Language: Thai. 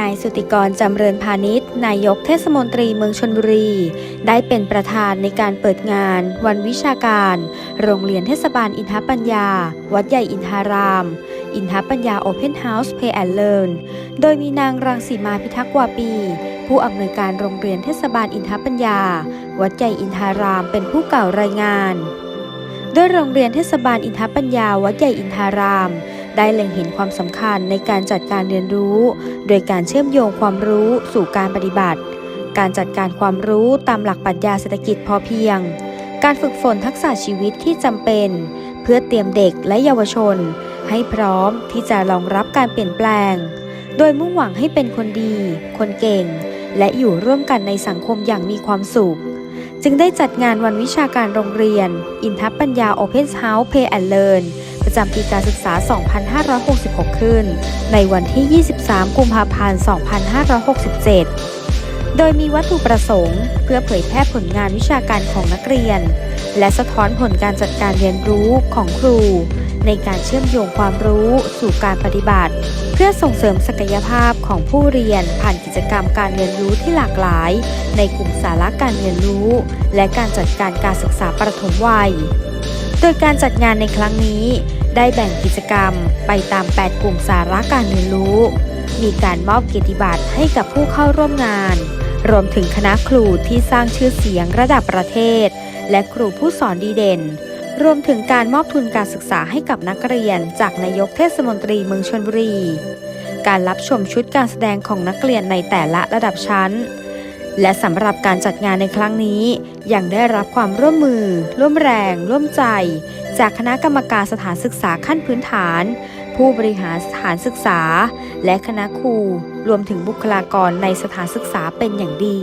นายสุติกรจำเริญพาณิชย์ นายกเทศมนตรีเมืองชนบุรี ได้เป็นประธานในการเปิดงาน วันวิชาการ โรงเรียนเทศบาลอินทปัญญา วัดใหญ่อินทาราม อินทปัญญาโอเพนเฮาส์เพย์แอนด์เลิร์นโดยมีนางรังสีมาพิทักษ์วาปี ผู้อำนวยการโรงเรียนเทศบาลอินทปัญญา วัดใหญ่อินทาราม เป็นผู้กล่าวรายงาน โดยโรงเรียนเทศบาลอินทปัญญา วัดใหญ่อินทาราม ได้เล็งเห็นความสำคัญในการจัดการเรียนรู้ โดยการเชื่อมโยงความรู้สู่การปฏิบัติ การจัดการความรู้ตามหลักปรัชญาเศรษฐกิจพอเพียง การฝึกฝนทักษะชีวิตที่จำเป็น เพื่อเตรียมเด็กและเยาวชน ให้พร้อมที่จะรองรับการเปลี่ยนแปลง โดยมุ่งหวังให้เป็นคนดี คนเก่ง และอยู่ร่วมกันในสังคมอย่างมีความสุขจึงได้จัดงานวันวิชาการโรงเรียน อินทัปปัญญา Open House Pay and Learn ประจำปีการศึกษา 2566 ขึ้น ในวันที่ 23 กุมภาพันธ์ 2567 โดยมีวัตถุประสงค์ เพื่อเผยแพร่ผลงานวิชาการของนักเรียน และสะท้อนผลการจัดการเรียนรู้ของครู ในการเชื่อมโยงความรู้สู่การปฏิบัติ เพื่อส่งเสริมศักยภาพของผู้เรียนผ่านกิจกรรมการเรียนรู้ที่หลากหลาย ในกลุ่มสาระการเรียนรู้ และการจัดการการศึกษาประถมวัย โดยการจัดงานในครั้งนี้ ได้แบ่งกิจกรรมไปตาม 8 กลุ่มสาระการเรียนรู้ มีการมอบเกียรติบัตรให้กับผู้เข้าร่วมงาน รวมถึงคณะครูที่สร้างชื่อเสียงระดับประเทศ และครูผู้สอนดีเด่น รวมถึงการมอบทุนการศึกษาให้กับนักเรียน จากนายกเทศมนตรีเมืองชนบุรี การรับชมชุดการแสดงของนักเรียนในแต่ละระดับชั้น และสำหรับการจัดงานในครั้งนี้ ยังได้รับความร่วมมือ ร่วมแรง ร่วมใจ จากคณะกรรมการสถานศึกษาขั้นพื้นฐาน ผู้บริหารสถานศึกษา และคณะครูรวมถึงบุคลากรในสถานศึกษาเป็นอย่างดี